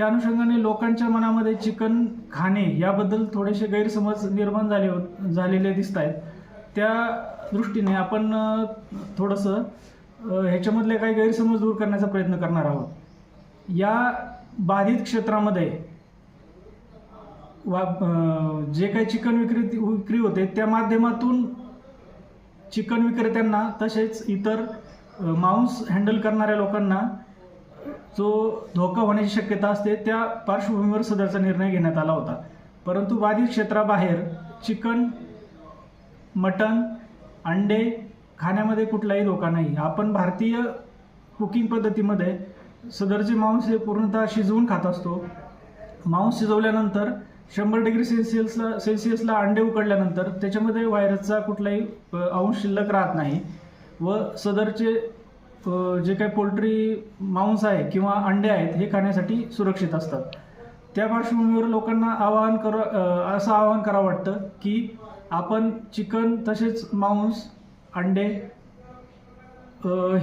त्या अनुषंगाने लोकांच्या मनामध्ये चिकन खाणे याबद्दल थोडेसे गैरसमज निर्माण झाले झालेले दिसत आहेत त्या दृष्टीने आपण थोडंसं ह्याच्यामधले काही गैरसमज दूर करण्याचा प्रयत्न करणार आहोत. या बाधित क्षेत्रामध्ये वा जे काही चिकन विक्री विक्री होते त्या माध्यमातून चिकन विक्रेत्यांना तसेच इतर मांस हँडल करणाऱ्या लोकांना जो धोका होण्याची शक्यता असते त्या पार्श्वभूमीवर सदरचा निर्णय घेण्यात आला होता. परंतु बाधित क्षेत्राबाहेर चिकन मटन अंडे खाण्यामध्ये कुठलाही धोका नाही. आपण भारतीय कुकिंग पद्धतीमध्ये सदरचे मांस हे पूर्णतः शिजवून खात असतो. मांस शिजवल्यानंतर शंभर डिग्री सेल्सिअसला सेल्सिअसला अंडे उकडल्यानंतर त्याच्यामध्ये व्हायरसचा कुठलाही अंश शिल्लक राहत नाही व सदरचे जे काही पोल्ट्री मांस आहे किंवा अंडे आहेत हे खाण्यासाठी सुरक्षित असतात. त्या पार्श्वभूमीवर लोकांना आवाहन कर असं आवाहन करावं वाटतं की आपण चिकन तसेच मांस अंडे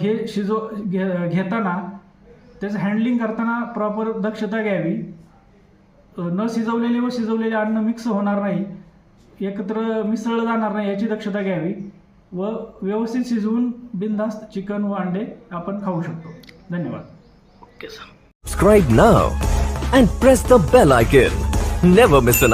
हे शिजव घे घेताना त्याचं हँडलिंग करताना प्रॉपर दक्षता घ्यावी. न शिजवलेले व शिजवलेले अन्न मिक्स होणार नाही. एकत्र मिसळलं जाणार नाही याची दक्षता घ्यावी. व व्यवस्थित शिजवून बिनधास्त चिकन व अंडे आपण खाऊ शकतो धन्यवाद okay sir subscribe now and press the bell icon never miss an